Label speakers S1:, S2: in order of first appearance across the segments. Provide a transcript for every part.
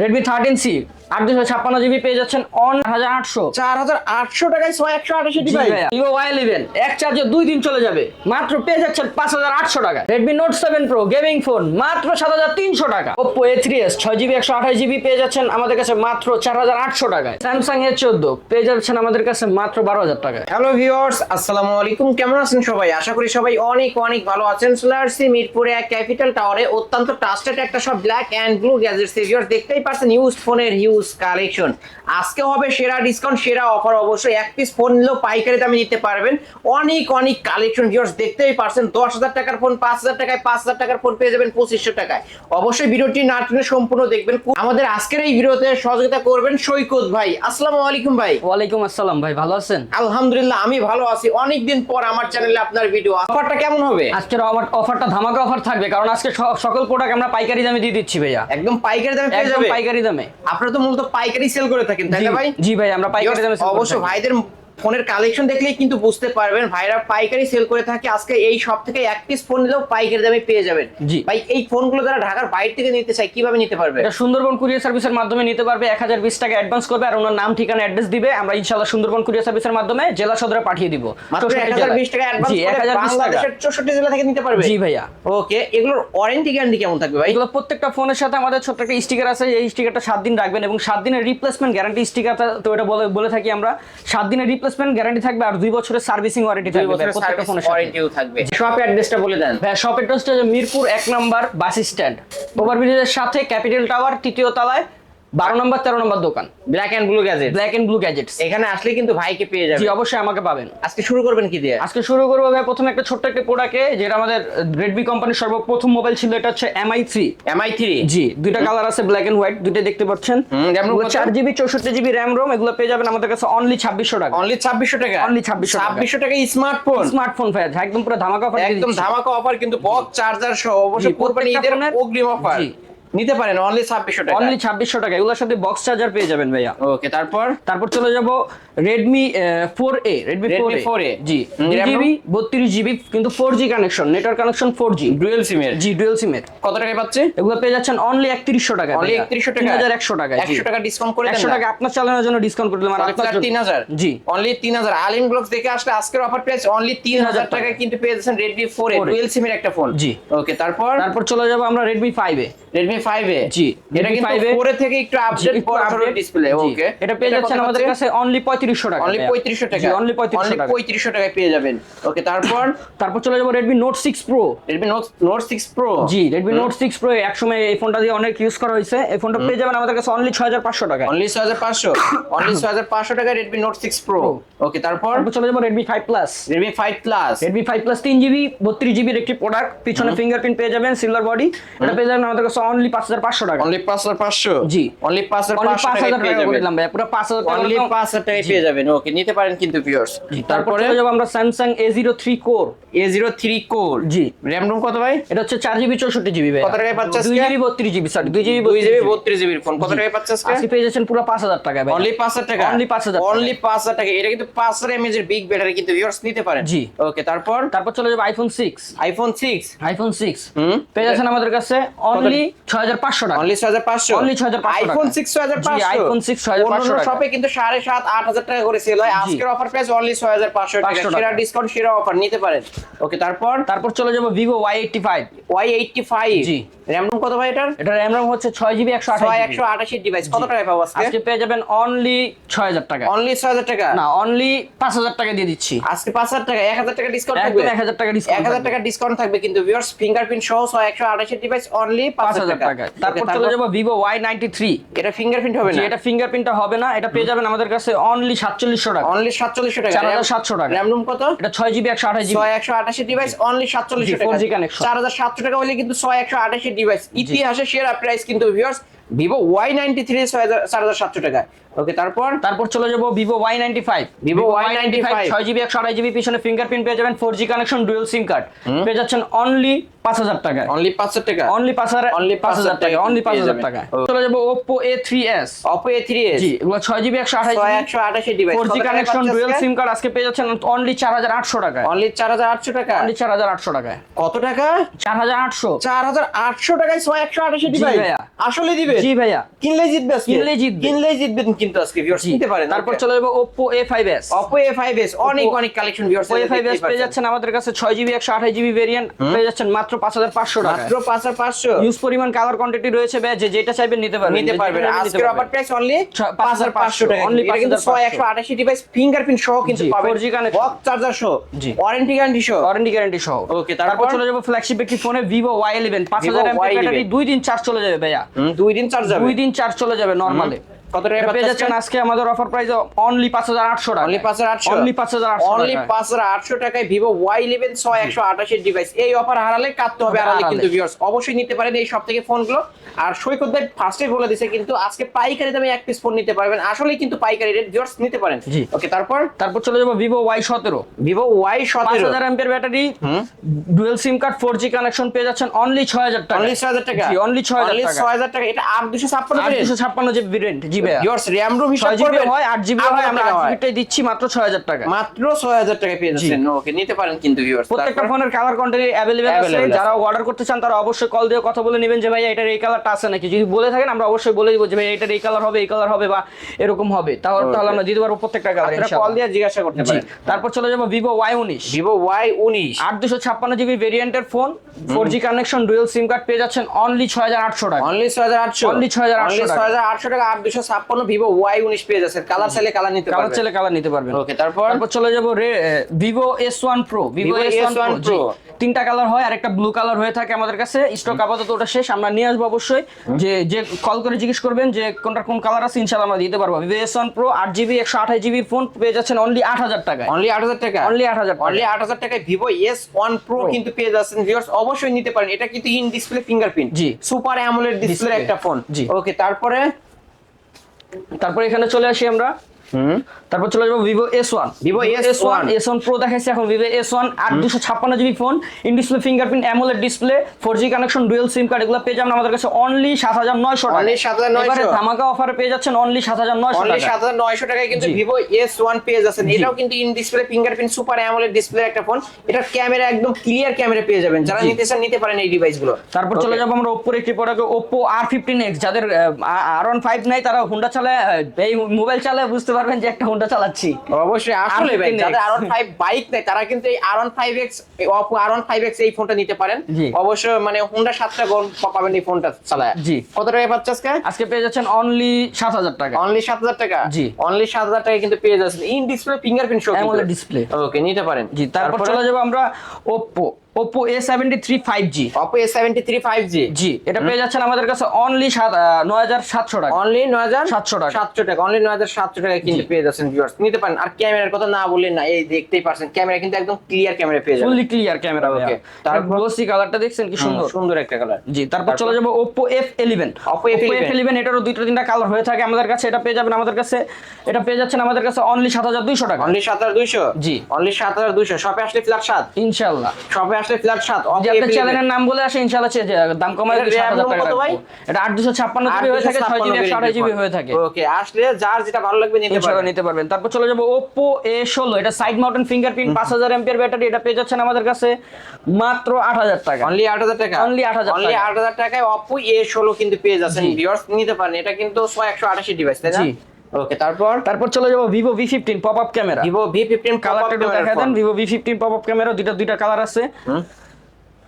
S1: Redmi thirteen C আট দুশো ছাপ্পান্ন জিবি পেয়ে যাচ্ছেন অন হাজার আটশো।
S2: চার হাজার আটশো টাকায় ছয় একশো আঠাশি
S1: ভিভো ওয়াই ইলেভেন এক চার্জে দুই দিন চলে যাবে। মাত্র পেয়ে যাচ্ছেন পাঁচ হাজার আটশো টাকা। Redmi note seven pro gaming phone মাত্র সাত হাজার তিনশো টাকা। ওপো এ থ্রি এস ছয় জিবি একশো আঠাশ জিবি পেয়ে যাচ্ছেন আমাদের কাছে মাত্র চার হাজার আটশো টাকায়। স্যামসাং এ চোদ্দ পেয়ে যাচ্ছেন আমাদের কাছে মাত্র বারো হাজার টাকায়
S2: হ্যালো ভিউয়ার্স আসসালামু আলাইকুম। কেমন আছেন সবাই? আশা করি সবাই অনেক অনেক ভালো আছেন। চলে আসছি মিরপুরে এক ক্যাপিটাল টাওয়ারে অত্যন্ত ট্রাস্টেড একটা সব black and blue gadgets viewers দেখতেই পাচ্ছেন ইউজ ফোনের হিউজ কালেকশন আজকে হবে সেরা ডিসকাউন্ট সেরা অফার অবশ্যই। এক পিস ফোন নিলেও পাইকারি দামে নিতে পারবেন। অনেক অনেক কালেকশন ভিউয়ার্স দেখতেই পারছেন। দশ হাজার টাকার ফোন পাঁচ হাজার টাকায় পাঁচ হাজার টাকার ফোন পেয়ে যাবেন পঁচিশশো টাকায়। অবশ্যই ভিডিওটি না টেনে সম্পূর্ণ দেখবেন। আমাদের আজকের এই ভিডিওতে সহযোগিতা করবেন সৈকত ভাই। আসসালামু আলাইকুম ভাই।
S1: ওয়ালাইকুম আসসালাম ভাই ভালো আছেন?
S2: আলহামদুলিল্লাহ আমি ভালো আছি। অনেকদিন পর আমার চ্যানেলে আপনার ভিডিও অফারটা কেমন হবে?
S1: আজকের অফার অফারটা ধামাকা অফার থাকবে কারণ আজকে সকল প্রোডাক্ট আমরা পাইকারি দামে দিয়ে দিচ্ছি ভাইয়া।
S2: একদম পাইকারি দামে পেয়ে যাবে
S1: পাইকারি দামে।
S2: আপনারা তো মূলত পাইকারি সেল করে থাকেন তাই না ভাই?
S1: জি ভাই আমরা পাইকারি দামে অবশ্যই
S2: অবশ্য ভাইদের ফোনের কালেকশন দেখলেই কিন্তু বুঝতে পারবেন। ভাইরা পাইকারি সেল করে থাকে। আজকে এই সব থেকে এক পিস ফোন নিলেও পাইকারি দামে পেয়ে যাবেন।
S1: জি।
S2: ভাই এই ফোনগুলো যারা ঢাকার বাইরে থেকে নিতে চায় কীভাবে নিতে পারবে?
S1: এটা সুন্দরবন কুরিয়ার সার্ভিসের মাধ্যমে নিতে পারবে। এক হাজার বিশ টাকা অ্যাডভান্স করবে আর ওনার নাম ঠিকানা অ্যাড্রেস দিবে। আমরা ইনশাল্লাহ সুন্দরবন কুরিয়ার সার্ভিসের মাধ্যমে জেলা সদরে পাঠিয়ে দিব।
S2: মাত্র
S1: 64
S2: এক হাজার
S1: জেলায়।
S2: বিশ টাকা অ্যাডভান্স
S1: জি এক হাজার বিশ টাকা।
S2: বাংলাদেশের চৌষট্টি জেলা থেকে নিতে পারবে?
S1: জি ভাইয়া।
S2: ওকে এগুলোর ওয়ারেন্টি গ্যারান্টি কেমন থাকবে ভাই?
S1: এগুলো প্রত্যেকটা ফোনের সাথে আমাদের ছোট্ট একটা স্টিকার আছে। এই স্টিকারটা সাত দিন রাখবেন এবং সাত দিনের রিপ্লেসমেন্ট গ্যারান্টি স্টিকারটা তো এটা বলে বলে থাকি আমরা। সাত দিনের রিপ্লেসমেন্ট গ্যারান্টি থাকবে আর দুই বছরের সার্ভিসিং ওয়ারেন্টি থাকবে। প্রত্যেকটা ফোনের
S2: ওয়ারেন্টিও থাকবে। শপ অ্যাড্রেসটা বলে দেন।
S1: ভাই শপ অ্যাড্রেসটা মিরপুর এক নাম্বার বাস স্ট্যান্ড ওভারব্রিজের সাথে ক্যাপিটাল টাওয়ার তৃতীয় তলায়। বারো নম্বর তেরো নম্বর দোকান।
S2: Black and blue gadget
S1: black and blue gadget
S2: এখানে আসলে কিন্তু ভাইকে পেয়ে যাবে
S1: জি অবশ্যই আমাকে পাবেন।
S2: আজকে শুরু করবেন কি দিয়ে?
S1: আজকে শুরু করব ভাই প্রথমে একটা ছোট্ট একটা প্রোডাক্টে যেটা আমাদের রেডমি কোম্পানির সর্বপ্রথম মোবাইল ছিল এটা হচ্ছে MI three
S2: MI three
S1: G দুইটা কালার আছে ব্ল্যাক এন্ড হোয়াইট দুইটা দেখতে পাচ্ছেন? চার জিবি চৌষট্টি জিবি র্যাম রোম এগুলো পেয়ে যাবেন আমাদের কাছে অনলি ছাব্বিশশো টাকা।
S2: অনলি ছাব্বিশশো টাকা?
S1: 2600 টাকা।
S2: ছাব্বিশশো টাকা স্মার্টফোন
S1: স্মার্টফোন ভাই একদম পুরো ধামাকা অফার
S2: একদম ধামাকা অফার কিন্তু বক্স চার্জার সহ অবশ্য
S1: জি,
S2: কোরবানি ঈদের অগ্রিম অফার। নিতে পারেন অনলি 2600 টাকা।
S1: অনলি 2600 টাকা। এগুলোর সাথে বক্স চার্জার পেয়ে যাবেন ভাইয়া।
S2: ওকে তারপর?
S1: তারপর চলে যাব এ Redmi four
S2: A
S1: G. 2GB 32GB কিন্তু four G connection network connection four G
S2: dual SIM এর?
S1: জি ডুয়েল সিম এর।
S2: কত টাকায় পাচ্ছে?
S1: এগুলো পেয়ে যাচ্ছেন অনলি 3100 টাকা
S2: অনলি 3100 টাকা।
S1: 3100 টাকা
S2: 100 টাকা ডিসকাউন্ট করে
S1: একশো টাকা আপনার চালানোর জন্য ডিসকাউন্ট করে দিলাম
S2: তিন হাজার।
S1: জি।
S2: অনলি 3000 আলিম ব্লগস দেখে আসলে আজকের অফার প্রাইস অনলি 3000
S1: টাকা।
S2: কিন্তু পেয়ে যাচ্ছেন Redmi four A dual SIM এর একটা ফোন
S1: জি।
S2: ওকে তারপর?
S1: তারপর চলে যাব আমরা Redmi five A
S2: Redmi
S1: G
S2: এর থেকে ডিসপ্লে
S1: আমাদের কাছে অনলি 3500 টাকা।
S2: অনলি টাকায় পেয়ে যাবেন। ওকে তারপর?
S1: তারপর এই ফোনটা দিয়ে অনেক ইউজ করা হয়েছে। এই ফোনটা পেয়ে যাবেন আমাদের কাছে অনলি 6500 টাকা
S2: অনলি 6500 অনলি ওকে তারপর?
S1: চলে একটি প্রোডাক্ট পিছনে ফিঙ্গারপ্রিন্ট পেয়ে যাবেন সিলভার বডি এটা পেয়ে যাবেন আমাদের কাছে অনলি পাঁচ হাজার পাঁচশো টাকা
S2: অনলি পাঁচ হাজার পাঁচশো
S1: জি।
S2: অনলি পাঁচ হাজার পাঁচশো
S1: পাঁচ
S2: পেয়ে যাবেন
S1: ভাই পুরো পাঁচ হাজার টাকা
S2: অনলি পাঁচ হাজার টাকায় পেয়ে যাবেন ওকে নিতে পারেন কিন্তু ভিউয়ার্স
S1: তারপরে চলে আমরা Samsung A zero three core
S2: A zero three core
S1: G
S2: RAM ROM কত ভাই
S1: এটা হচ্ছে চার জিবি চৌষট্টি জিবি ভাই
S2: কত টাকায় পাচ্ছে
S1: দুই জিবি বত্রিশ জিবি সরি দুই জিবি
S2: দুই জিবি
S1: বত্রিশ
S2: বত্রিশ জিবির ফোন কত টাকায় পাচ্ছে আজকে
S1: আজকে পেয়ে যাচ্ছেন পুরো পাঁচ হাজার টাকা ভাই
S2: অনলি পাঁচ হাজার টাকা
S1: Only 5,000 টাকা।
S2: অনলি পাঁচ হাজার টাকা এটা কিন্তু পাঁচ হাজার এমএজ এর বিগ ব্যাটারি কিন্তু ভিউয়ার্স নিতে পারেন
S1: জি।
S2: ওকে তারপর
S1: তারপর চলে যাব iPhone six
S2: iPhone six
S1: iPhone six পেয়ে যাচ্ছেন আমাদের কাছে অনলি ছয় হাজার পাঁচশো টাকা।
S2: অনলি ছয় হাজার পাঁচশো?
S1: Only 6,500
S2: আইফোন
S1: টাকা।
S2: সিক্স ছয় হাজার
S1: জি, 6 6,500 টাকা।
S2: শপে কিন্তু সাড়ে সাত আট হাজার টাকা করে সেল হয়। আজকের অফার প্রাইস অনলি ছয় হাজার পাঁচশো টাকা। সেরা ডিসকাউন্ট সেরা অফার নিতে পারেন। ওকে তারপর?
S1: তারপর চলে যাব Vivo Y eighty five
S2: Y eighty five
S1: জি।
S2: র্যাম রুম কত ভাই এটার?
S1: এটা র্যাম রম হচ্ছে ছয় জিবি একশো
S2: ছয়
S1: আঠাশ
S2: একশো আটাশি ডিভাইস কত টাকায় পাবো আজকে?
S1: আজকে পেয়ে যাবেন অনলি ছয় হাজার টাকা।
S2: অনলি ছয় হাজার টাকা?
S1: না অনলি পাঁচ হাজার টাকা দিয়ে দিচ্ছি।
S2: আজকে পাঁচ হাজার টাকা এক হাজার টাকা ডিসকাউন্ট থাকবে?
S1: একদম এক হাজার টাকা ডিসকাউন্ট
S2: হাজার টাকা ডিসকাউন্ট থাকবে কিন্তু ভিউয়ার্স ফিঙ্গারপ্রিন্ট সহ ছয় একশো আঠাশি ডিভাইস অনলি পাঁচ
S1: পাঁচ হাজার টাকা। তারপর চলে যাব নাইনটি থ্রি
S2: এটা ফিঙ্গারপ্রিন্ট হবে না?
S1: এটা ফিঙ্গারপ্রিন্টটা হবে না এটা পেয়ে যাবেন আমাদের কাছে অনলি সাতচল্লিশশো টাকা।
S2: অনলি সাতচল্লিশশো টাকা।
S1: চার হাজার সাতশো টাকা।
S2: র্যাম রুম কত?
S1: এটা ছয় জিবি একশো আঠাশ জিবি
S2: ছয় একশো আটাশি ডিভাইস অনলি সাতচল্লিশশো
S1: জি,
S2: টাকা।
S1: 4G connection।
S2: চার হাজার সাতশো টাকা হলে কিন্তু ছয় একশো আটাশি ডিভাইস ইতিহাসে সেরা প্রাইস কিন্তু viewers Vivo Y ninety three ছয় হাজার সাতশো টাকা ওকে তারপর?
S1: তারপর চলে যাব Vivo Y ninety five Vivo Y
S2: Vivo Y95
S1: ছয় জিবি একশো আড়াই জিবি পিছনে ফিঙ্গারপ্রিন্ট পেয়ে যাবেন four G connection dual SIM card পেয়ে যাচ্ছেন অনলি পাঁচ হাজার টাকায়।
S2: অনলি পাঁচশো টাকা?
S1: অনলি পাঁচ হাজার
S2: Only
S1: পাঁচ হাজার টাকা অনলি পাঁচ হাজার টাকা চলে যাব Oppo A three S
S2: Oppo A three S
S1: জি এগুলো ছয় জিবি একশো আঠাশ
S2: একশো আটাশি device
S1: four G connection dual SIM card আজকে? পেয়ে যাচ্ছেন অনলি চার হাজার আটশো টাকায়।
S2: অনলি চার হাজার আটশো টাকা?
S1: অনলি চার হাজার আটশো টাকায়।
S2: কত টাকা?
S1: চার হাজার আটশো।
S2: চার হাজার আটশো টাকায় ছয় একশো আটাশি ডিভাইস। আসলে দিবেন।
S1: জি ভাইয়া।
S2: জিতবে
S1: জিতবে।
S2: জিতবেন কিন্তু আজকে ভিউয়ার্স
S1: জি।
S2: নিতে পারেন
S1: তারপর চলে যাব Oppo A5s
S2: Oppo A5s অনেক অনেক কালেকশন ভিউয়ার্স
S1: A5s পেয়ে যাচ্ছেন আমাদের কাছে ছয় জিবি একশো আঠাশ জিবি ভেরিয়েন্ট পেয়ে যাচ্ছেন মাত্র পাঁচ হাজার পাঁচশো টাকা
S2: মাত্র 5500
S1: ইউজ পরিমাণ কালার কোয়ান্টিটি রয়েছে ভাই যে যেটা চাইবেন নিতে পারবেন।
S2: নিতে পারবেন। আজকের অফার প্রাইস অনলি 5500 টাকা এটা কিন্তু
S1: 5500
S2: 128 ডিভাইস ফিঙ্গারপ্রিন্ট সহ কিন্তু পাবেন।
S1: 4G connection।
S2: বক্স চার্জার সহ।
S1: জি।
S2: ওয়ারেন্টি গ্যারান্টি সহ।
S1: ওয়ারেন্টি গ্যারান্টি সহ।
S2: Okay,
S1: তারপর? চলে যাব ফ্ল্যাগশিপ একটি ফোনে
S2: Vivo Y11
S1: ব্যাটারি দুই দিন চার্জ চলে যাবে ভাইয়া।
S2: দুই দিন চার্জ যাবে।
S1: দুই দিন চার্জ চলে যাবে নর্মালে
S2: কত টাকা
S1: পেয়ে যাচ্ছেন আজকে আমাদের অফার প্রাইস অনলি পাঁচ হাজার আটশো টাকা
S2: অনলি 5800
S1: অনলি পাঁচ হাজার আটশো
S2: অনলি 5800 টাকায় ভিভো Y11 128 ডিভাইস এই অফার হারালে কাটতে হবে হারালে
S1: হারালে।
S2: কিন্তু ভিউয়ার্স অবশ্যই নিতে পারেন এই সব থেকে ফোনগুলো আর সৈকত ভাই ফার্স্টে বলে দিছে কিন্তু আজকে পাইকারি দামে এক পিস ফোন নিতে পারবেন। আসলেই কিন্তু পাইকারি রেট ভিউয়ার্স নিতে পারেন। ওকে তারপর?
S1: তারপর চলে যাব ভিভো ওয়াই সতেরো।
S2: ভিভো Y17
S1: পাঁচ হাজার এমপের battery dual SIM card four G connection পেয়ে যাচ্ছেন অনলি ছয় হাজার টাকা
S2: অনলি 6000 টাকা।
S1: জি অনলি ছয় হাজার
S2: অনলি
S1: টাকা
S2: 6000 টাকা। এটা 8256
S1: আট দুশো ছাপ্পান্ন জিবি ভেরিয়েন্ট জি
S2: ভিউয়ার্স RAM ROM হিসাব
S1: ছয় হয় আট জিবি হয় আমরা আট জিবিটাই দিচ্ছি মাত্র ছয় হাজার টাকা।
S2: মাত্র 6000 টাকা পেয়ে যাচ্ছেন। ওকে নিতে পারেন কিন্তু ভিউয়ার্স
S1: প্রত্যেকটা ফোনের কালার কোয়ান্টিটি অ্যাভেলেবেল আছে। যারা অর্ডার করতে চান তারা অবশ্যই কল দিয়ে কথা বলে নেবেন যে ভাই এটার এই কালারটা আছে নাকি? যদি বলে থাকেন আমরা অবশ্যই বলে দিব যে ভাই এটার এই কালার হবে এই কালার হবে বা এরকম হবে। তাহলে তাহলে আমরা দিতে পারব প্রত্যেকটা কালার
S2: আপনারা কল দিয়ে জিজ্ঞাসা করতে পারেন।
S1: তারপর চলে যাব ভিভো ওয়াই উনিশ।
S2: ভিভো Y19
S1: আট দুশো ছাপ্পান্ন জিবি ভেরিয়েন্টের phone four G connection dual SIM card পেয়ে যাচ্ছেন অনলি ছয় হাজার আটশো টাকা।
S2: অনলি 6800
S1: Only 6800 টাকা।
S2: 6800 টাকা 8256 ভিভো Y19 পেয়ে যাচ্ছেন। কালার চাইলে কালার নিতে
S1: কালার ছেলে কালার নিতে পারবেন।
S2: ওকে তারপর?
S1: তারপর চলে যাব Vivo S one pro Vivo S one pro তিনটা কালার হয় আর একটা ব্লু কালার হয়ে থাকে আমাদের কাছে। স্টক আপাতত ওটা শেষ আমরা নিয়ে আসব অবশ্যই। যে যে কল করে জিজ্ঞেস করবেন যে কোনটা কোন কালার আছে ইনশাল্লাহ আমরা দিতে পারব। ভিভো এস ওয়ান প্রো আট জিবি একশো আঠাশ জিবির ফোন পেয়ে যাচ্ছেন অনলি আট হাজার টাকায়।
S2: অনলি 8000 টাকা?
S1: Only 8,000 টাকা।
S2: অনলি 8000 টাকায় ভিভো S1 Pro কিন্তু পেয়ে যাচ্ছেন ভিউয়ার্স অবশ্যই নিতে পারেন। এটা কিন্তু in display fingerprint
S1: G.
S2: Super AMOLED display. একটা ফোন
S1: জি।
S2: ওকে তারপরে
S1: তারপর এখানে চলে আসি আমরা। তারপর চলে যাব Vivo S one
S2: Vivo
S1: S one S one pro দেখাচ্ছি এখন ভিভো এস ওয়ান আট দুশো ছাপ্পান্ন GB phone in display fingerprint AMOLED display four G connection dual SIM card এগুলো পেয়ে যাবেন আমাদের কাছে অনলি সাত হাজার নয়শো টাকা
S2: Only 7,900
S1: এবারে ধামাকা অফারে পেয়ে যাচ্ছেন অনলি সাত হাজার নয়শো
S2: অনলি
S1: টাকা
S2: 7900 টাকায় কিন্তু ভিভো এস ওয়ান পেয়ে যাচ্ছেন। এটাও কিন্তু in display fingerprint super AMOLED display একটা ফোন এটার ক্যামেরা একদম ক্লিয়ার ক্যামেরা পেয়ে যাবেন। যারা নিতে চান নিতে পারেন এই ডিভাইসগুলো
S1: তারপর চলে যাব আমরা ওপ্পোর একটি product Oppo R fifteen X যাদের আর ওয়ান ফাইভ নাই তারা হুন্ডা চালায় এই মোবাইল চালায় বুঝতে পারবেন যে একটা হুন্ডা চালাচ্ছি।
S2: অবশ্যই আসলে ভাই যাদের আর ফাইভ বাইক নেই তারা কিন্তু এই R five X Oppo R five X এই ফোনটা নিতে পারেন। অবশ্যই মানে হুন্ডা সাতটা গোল পাবেন এই ফোনটা চালায়।
S1: জি।
S2: কত টাকা পাচ্ছে আজকে?
S1: আজকে পেয়ে যাচ্ছেন অনলি সাত হাজার টাকা।
S2: অনলি সাত হাজার টাকা?
S1: জি।
S2: অনলি সাত হাজার টাকা কিন্তু পেয়ে যাচ্ছেন। In display fingerprint show
S1: display।
S2: Okay নিতে পারেন।
S1: জি তারপর চলে যাব আমরা Oppo Oppo A seventy three five G
S2: Oppo A seventy three five G
S1: জি এটা পেয়ে যাচ্ছেন আমাদের কাছে অনলি নয় হাজার সাতশো টাকা।
S2: অনলি নয় হাজার
S1: 700 টাকা।
S2: সাতশো টাকা অনলি নয় হাজার সাতশো টাকা কিন্তু পেয়ে যাচ্ছেন ভিউয়ার্স নিতে পারেন। আর ক্যামেরার কথা না বললেন না এই দেখতেই পারছেন ক্যামেরা কিন্তু একদম ক্লিয়ার ক্যামেরা পেয়ে যাবেন।
S1: ফুললি ক্লিয়ার ক্যামেরা ওকে
S2: তারপর
S1: গ্লোসি কালারটা দেখছেন কি সুন্দর?
S2: সুন্দর একটা কালার
S1: জি তারপর চলে যাব এফ ইলেভেন
S2: Oppo F11
S1: এটারও দুইটা তিনটা কালার হয়ে থাকে আমাদের কাছে। এটা পেয়ে যাবেন আমাদের কাছে এটা পেয়ে যাচ্ছেন আমাদের কাছে অনলি সাত হাজার দুইশো টাকা।
S2: অনলি সাত হাজার দুইশো?
S1: জি।
S2: অনলি সাত হাজার দুইশো। শপে আসলে ফ্ল্যাট সাত।
S1: ইনশাল্লাহ।
S2: শপে আসলে ফ্ল্যাট সাত
S1: যে আপনার চ্যানেলের নাম বলে আসে ইনশাল্লাহ সে দাম কমায়
S2: এটার
S1: সাত হাজার
S2: কত
S1: টাকা
S2: ভাই?
S1: এটা আট দুশো ছাপ্পান্ন জিবি হয়ে থাকে ছয় জিবি একশো আঠাশ জিবি হয়ে থাকে।
S2: ওকে আসলে যার যেটা ভালো লাগবে নিতে পারবেন।
S1: নিতে পারবেন। তারপর চলে যাব এ ষোলো এটা সাইড মাউন্টেন ফিঙ্গারপ্রিন্ট পাঁচ হাজার এমপিয়ার ব্যাটারি এটা পেয়ে যাচ্ছেন আমাদের কাছে মাত্র আট হাজার টাকা।
S2: অনলি আট হাজার টাকা?
S1: Only 8,000
S2: অনলি
S1: টাকা।
S2: আট হাজার টাকায় অপো এ ষোলো কিন্তু পেয়ে যাচ্ছেন ভিউয়ার্স নিতে পারেন। এটা কিন্তু ছয় একশো আটাশি ডিভাইস তাই না। ওকে তারপর?
S1: তারপর চলে যাব Vivo V fifteen pop up camera
S2: Vivo V fifteen
S1: কালারটা দেখা দেন Vivo V fifteen pop up camera দুটো দুইটা কালার আছে।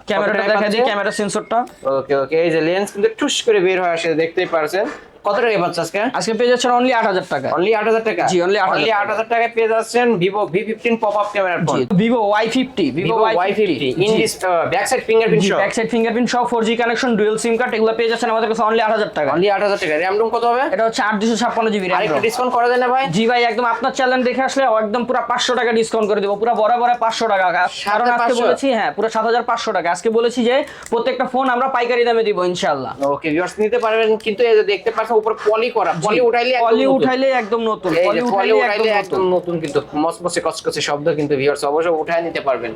S1: ক্যামেরাটা দেখা দিই ক্যামেরা সেন্সরটা
S2: ওকে ওকে এই যে লেন্স কিন্তু টুস করে বের হয়ে আসে দেখতেই পারছেন। কত টাকা আজকে?
S1: আজকে পেয়ে যাচ্ছেন অনলি আট হাজার টাকা।
S2: অনলি আট হাজার টাকা?
S1: জি, 8,000
S2: অনলি আট হাজার টাকায় পেয়ে যাচ্ছেন ক্যামেরার phone in this back side fingerprint
S1: back side fingerprint সহ four G. Connection dual SIM card এগুলো পেয়ে যাচ্ছেন আমাদের কাছে অনলি আট হাজার টাকা।
S2: অনলি আট হাজার টাকা। র্যাম রুম কত হবে?
S1: এটা হচ্ছে
S2: ডিসকাউন্ট করা যায় না ভাই।
S1: জি ভাই একদম আপনার চ্যানেল দেখে আসলে একদম পুরো পাঁচশো টাকা ডিসকাউন্ট করে দেবো। পুরো বরাবর পাঁচশো টাকা। কারণ আজকে বলেছি হ্যাঁ পুরো সাত হাজার পাঁচশো টাকা। আজকে বলেছি যে প্রত্যেকটা ফোন আমরা পাইকারি দামে দিব ইনশাল্লাহ
S2: ওকে ভিউয়ার্স নিতে পারবেন কিন্তু এই যে দেখতে পাচ্ছেন উপর পলি করা পলি উঠাইলে
S1: পলি উঠাইলে একদম নতুন পলি উঠাইলে একদম নতুন।
S2: কিন্তু মসমসে শব্দ কিন্তু ভিউয়ার্স উঠায় নিতে পারবেন।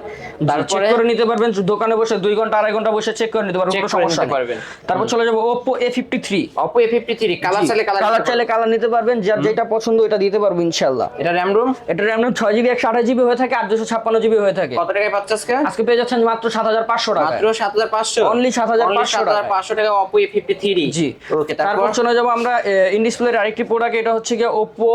S1: তারপরে
S2: তারপরে
S1: করে নিতে পারবেন দোকানে বসে দুই ঘণ্টা আড়াই ঘণ্টা বসে চেক করে নিতে পারবেন কোনো সমস্যা
S2: পারবেন।
S1: তারপর চলে যাব Oppo A53
S2: Oppo A53 colour চাইলে কালার
S1: কালার চাইলে কালার নিতে পারবেন যার যেটা পছন্দ ওটা দিতে পারব ইনশাআল্লাহ।
S2: এটা র্যাম রুম
S1: এটা জিবি একশো আঠাশ জিবি হয়ে থাকে আর দুশো ছাপ্পান্ন জিবি হয়ে থাকে।
S2: কত টাকায় পাচ্ছ আজকে?
S1: আজকে পেয়ে যাচ্ছেন মাত্র সাত হাজার পাঁচশো টাকা
S2: মাত্র 7500
S1: Only 7500 টাকা।
S2: 7500 টাকা Oppo A53
S1: জি।
S2: ওকে
S1: তারপর? চলে যাব আমরা ইন ডিসপ্লের আরেকটি প্রোডাক্ট এটা হচ্ছে গিয়ে Oppo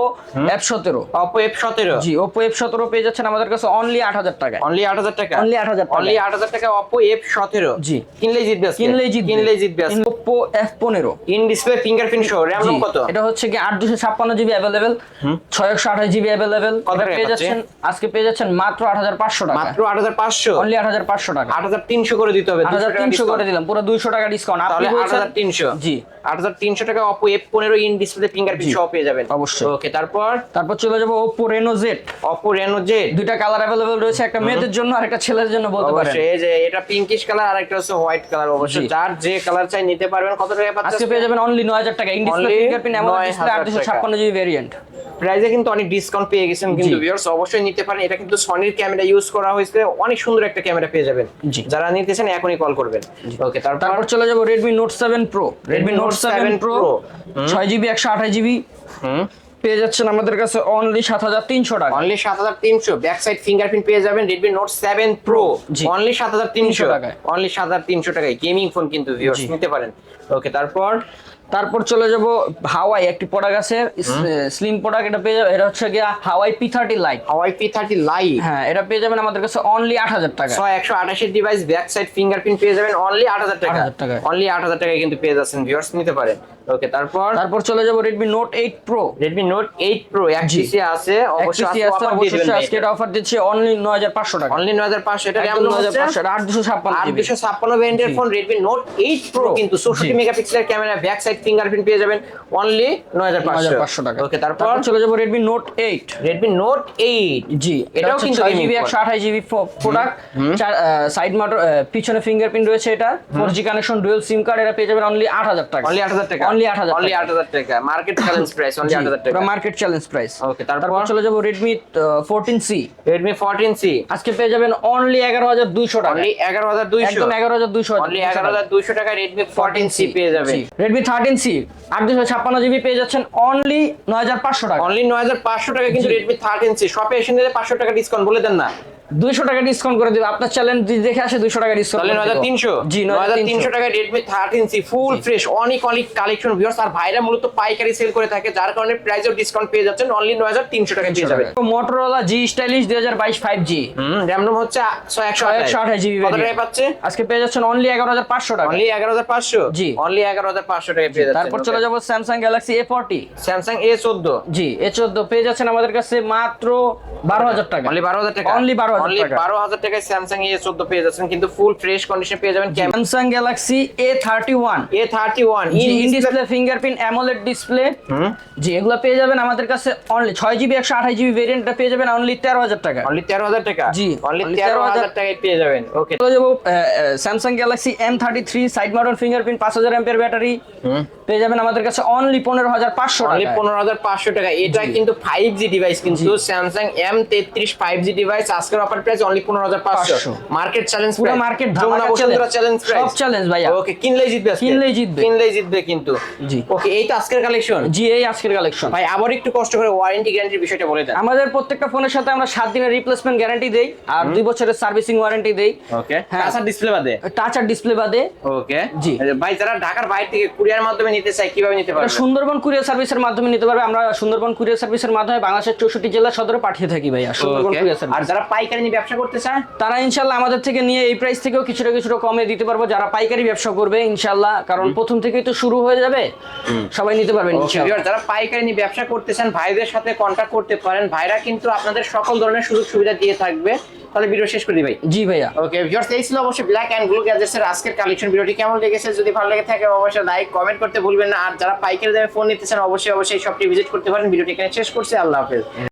S1: F17
S2: Oppo F17
S1: জি Oppo F17 পেয়ে যাচ্ছেন আমাদের কাছে অনলি আট হাজার টাকা
S2: অনলি 8000 টাকা
S1: Only 8,000 টাকা।
S2: অনলি 8000 টাকা Oppo F17
S1: জি।
S2: কিনলেই জিতবে
S1: কিনলেই জিতবে
S2: কিনলেই জিতবে আজকে
S1: Oppo F15
S2: in display fingerprint show RAM কত
S1: এটা হচ্ছে কি আট দুশো ছাপ্পান্ন জিবি অ্যাভেলেবেল ছয় একশো আঠাশ জিবি অ্যাভেলেবেল পেয়ে যাচ্ছেন আজকে পেয়ে যাচ্ছেন মাত্র আট হাজার পাঁচশো টাকা
S2: মাত্র 8500
S1: অনলি আট হাজার পাঁচশো টাকা
S2: 8300 করে দিতে হবে
S1: আট হাজার তিনশো করে দিলাম পুরো দুইশো টাকা ডিসকাউন্ট আপনি
S2: তাহলে
S1: বলছেন
S2: 8300
S1: জি
S2: 8300 টাকা Oppo F15 in display fingerprint. Show পেয়ে যাবেন।
S1: অবশ্যই।
S2: ওকে তারপর?
S1: তারপর চলে যাব Oppo Reno Z
S2: Oppo Reno Z
S1: দুইটা কালার অ্যাভেলেবেল রয়েছে একটা মেয়েদের জন্য আর একটা ছেলেদের জন্য বলতে পারেন।
S2: অবশ্যই এই যে এটা পিঙ্কিশ কালার আর একটা হচ্ছে হোয়াইট কালার অবশ্যই। যার যে কালার চাই নিতে পারবেন। কত টাকা পাচ্ছেন
S1: আজকে পেয়ে যাবেন অনলি নয় হাজার টাকা। ইন ডিসপ্লে ফিঙ্গারপ্রিন্ট এমন ডিসপ্লে আট
S2: 9,000
S1: দুশো
S2: টাকা।
S1: ছাপ্পান্ন জিবি ভেরিয়েন্ট
S2: প্রাইসে কিন্তু অনেক ডিসকাউন্ট পেয়ে গেছেন কিন্তু ভিউয়ার্স অবশ্যই নিতে পারেন। এটা কিন্তু সনির ক্যামেরা ইউজ করা হয়েছে। অনেক সুন্দর একটা ক্যামেরা পেয়ে যাবেন। যারা নিতেছেন এখনই কল করবেন। ওকে তারপর?
S1: তারপর চলে যাব Redmi Note seven pro Redmi Note seven pro ছয় জিবি একশো আঠাশ জিবি। পেয়ে যাচ্ছেন আমাদের কাছে অনলি সাত হাজার তিনশো টাকা।
S2: অনলি সাত হাজার তিনশো। ব্যাক সাইড ফিঙ্গারপ্রিন্ট পেয়ে যাবেন Redmi Note seven pro. Only সাত হাজার তিনশো।
S1: টাকায়।
S2: অনলি সাত হাজার তিনশো টাকায়। গেমিং ফোন কিন্তু ভিউয়ার্স। নিতে পারেন। ওকে তারপর
S1: তারপর চলে যাব হাওয়াই একটি প্রোডাক্ট আছে স্লিম প্রোডাক্ট এটা পেয়ে যাবে এটা হচ্ছে গিয়া Huawei P thirty lite
S2: Huawei P thirty lite
S1: হ্যাঁ এটা পেয়ে যাবেন আমাদের কাছে অনলি আট হাজার টাকা।
S2: ছয় একশো আঠাশের ডিভাইস ব্যাক সাইড ফিঙ্গারপ্রিন্ট পেয়ে যাবেন অনলি আট হাজার টাকা।
S1: 8,000 টাকায়।
S2: অনলি আট হাজার টাকায় কিন্তু পেয়ে যাচ্ছেন ভিউয়ার্স নিতে পারেন। ওকে তারপর?
S1: তারপর চলে যাব Redmi Note eight pro
S2: Redmi Note eight pro এক। পিসি আছে অবশ্যই
S1: অবশ্যই
S2: দিয়ে দিবেন
S1: আজকে এটা অফার দিচ্ছে অনলি নয় হাজার পাঁচশো টাকা।
S2: অনলি নয় হাজার পাঁচশো এটা
S1: ছাপ্পান্ন
S2: আট দুশো ছাপ্পান্ন ভ্যারিয়েন্টের phone Redmi Note eight pro
S1: Pro,
S2: কিন্তু চৌষট্টি
S1: জি।
S2: মেগাপিক্সেলের ক্যামেরা ব্যাক সাইড ফিঙ্গারপ্রিন্ট পেয়ে যাবেন অনলি নয় হাজার পাঁচশো।
S1: পাঁচশো টাকা।
S2: ওকে তারপর?
S1: চলে যাব Redmi Note eight
S2: Redmi Note eight
S1: জি
S2: এটাও কিন্তু
S1: জিবি একশো আঠাশ জিবি প্রোডাক্ট সাইড মোটর পিছনে ফিঙ্গারপ্রিন্ট রয়েছে এটা। Four G connection dual SIM card এটা পেয়ে যাবেন অনলি আট হাজার টাকা।
S2: অনলি আট হাজার টাকা।
S1: অনলি আট হাজার
S2: অনলি আট হাজার টাকা। মার্কেট চ্যালেঞ্জ প্রাইস অনলি আট হাজার টাকা।
S1: মার্কেট চ্যালেঞ্জ প্রাইস
S2: ওকে তারপর?
S1: চলে যাব Redmi fourteen C
S2: Redmi fourteen C
S1: আজকে পেয়ে যাবেন অনলি এগারো হাজার দুইশো টাকা।
S2: অনলি এগারো হাজার দুইশো।
S1: একদম এগারো হাজার দুইশো
S2: অনলি এগারো হাজার দুইশো টাকা রেডমি ফোরটিন সি পেয়ে যাবেন।
S1: রেডমি থার্টিন সি আট দুশো ছাপ্পান্ন জিবি পেয়ে যাচ্ছেন অনলি নয় হাজার পাঁচশো টাকা।
S2: অনলি নয় হাজার পাঁচশো টাকা কিন্তু। রেডমি থার্টিন সি শপে এসে নিলে পাঁচশো টাকা ডিসকাউন্ট বলে দেন না।
S1: দুইশো টাকা ডিসকাউন্ট করে দেবে। আপনার চ্যালেঞ্জ দেখে আসে দুইশো টাকা ডিসকাউন্ট
S2: নয় হাজার তিনশো।
S1: জি
S2: নয় হাজার তিনশো। টাকা Redmi thirteen C full fresh অনেক অনেক কালেকশন ভিউয়ার্স আর ভাইরা মূলত পাইকারি সেল করে থাকে যার কারণে প্রাইসেও ডিসকাউন্ট পেয়ে যাচ্ছেন অনলি নয় হাজার তিনশো টাকা পেয়ে যাবেন।
S1: মোটরোলা জি স্টাইলিশ দুই হাজার বাইশ ফাইভ জি
S2: হুম র্যাম রোম হচ্ছে একশো
S1: একশো আঠাশ জিবি
S2: কত পাচ্ছে?
S1: আজকে পেয়ে যাচ্ছেন অনলি এগারো হাজার পাঁচশো টাকা।
S2: অনলি এগারো হাজার পাঁচশো?
S1: জি।
S2: অনলি এগারো হাজার পাঁচশো টাকা পেয়ে যাচ্ছেন।
S1: তারপর চলে যাব Samsung Galaxy A forty
S2: Samsung A চোদ্দ।
S1: জি এ চোদ্দ। পেয়ে যাচ্ছেন আমাদের কাছে মাত্র বারো হাজার টাকা।
S2: অনলি বারো হাজার টাকা।
S1: অনলি 12,000
S2: অনলি
S1: টাকা।
S2: বারো হাজার টাকায় স্যামসাং এ চোদ্দ পেয়ে যাচ্ছেন কিন্তু ফুল ফ্রেশ কন্ডিশন পেয়ে যাবেন
S1: Samsung Galaxy A thirty one
S2: A thirty one
S1: in display fingerprint AMOLED display জি এগুলো পেয়ে যাবেন আমাদের কাছে অনলি ছয় জিবি একশো আঠাশ জিবি ভেরিয়েন্টটা পেয়ে যাবেন অনলি তেরো হাজার টাকা।
S2: অনলি তেরো হাজার টাকা?
S1: জি,
S2: অনলি
S1: only 13,000
S2: টাকায় পেয়ে যাবেন ওকে
S1: চলে যাব Samsung Galaxy M thirty three side mounted fingerprint পাঁচ হাজার এমপের ব্যাটারি পেয়ে যাবেন আমাদের কাছে অনলি পনেরো হাজার পাঁচশো
S2: অনলি
S1: টাকা
S2: পনেরো হাজার পাঁচশো টাকা। এটা কিন্তু ফাইভ জি ডিভাইস কিন্তু স্যামসাং এম তেত্রিশ ফাইভ জি ডিভাইস আজকের অফার প্রাইস অনলি পনেরো হাজার পাঁচশো। মার্কেট চ্যালেঞ্জ
S1: পুরো মার্কেট
S2: বসুন্ধরা চ্যালেঞ্জ
S1: সব চ্যালেঞ্জ ভাইয়া।
S2: ওকে কিনলেই জিতবে
S1: কিনলেই জিতবে।
S2: কিনলেই জিতবে কিন্তু।
S1: জি।
S2: ওকে এই তো আজকের কালেকশন
S1: জি এই আজকের কালেকশন
S2: ভাই আবার একটু কষ্ট করে ওয়ারেন্টি গ্যারান্টির বিষয়টা বলে দেন।
S1: আমাদের প্রত্যেকটা ফোনের সাথে আমরা দিনের রিপ্লেসমেন্ট গ্যারান্টি দেই আর বছরের সার্ভিসিং ওয়ারেন্টি দেই।
S2: ওকে
S1: হ্যাঁ।
S2: কাঁচা ডিসপ্লে বাদে?
S1: টাচ আর ডিসপ্লে বাদে।
S2: ওকে
S1: জি।
S2: ভাই যারা ঢাকার বাইরে থেকে কুরিয়ার মাধ্যমে নিতে চায় কীভাবে নিতে পারবে?
S1: সুন্দরবন কুরিয়ার সার্ভিসের মাধ্যমে নিতে পারবে। আমরা সুন্দরবন কুরিয়ার সার্ভিসের মাধ্যমে বাংলাদেশের চৌষট্টি জেলা সদরে পাঠিয়ে থাকি সুন্দরবন. কুরিয়ার
S2: আর যারা পাইকারি নিয়ে ব্যবসা করতে চায়
S1: তারা ইনশাল্লাহ আমাদের থেকে নিয়ে এই প্রাইস থেকেও কিছুটা কিছুটা কমে দিতে পারব যারা পাইকারি ব্যবসা করবে ইনশাল্লাহ। কারণ প্রথম থেকেই তো শুরু হয়ে যাবে সবাই নিতে পারবেন
S2: যারা পাইকারি নিয়ে ব্যবসা করতে চান ভাইদের সাথে কন্ট্যাক্ট করতে পারেন। ভাইরা কিন্তু আপনাদের সকল ধরনের সুযোগ সুবিধা দিয়ে থাকবে। তাহলে ভিডিও শেষ করে দিই ভাই।
S1: জি ভাইয়া।
S2: ওকে ভিউয়ার্স এই ছিল অবশ্যই ব্ল্যাক এন্ড ব্লু গ্যাজেটসের আজকের কালেকশন ভিডিওটি কেমন লেগেছে? যদি ভালো লেগে থাকে অবশ্যই লাইক কমেন্ট করতে ভুলবেন না। আর যারা পাইকারি দামে ফোন নিতে চান অবশ্যই অবশ্যই শপটি ভিজিট করতে পারেন। ভিডিওটি এখানে শেষ করছি। আল্লাহ হাফেজ।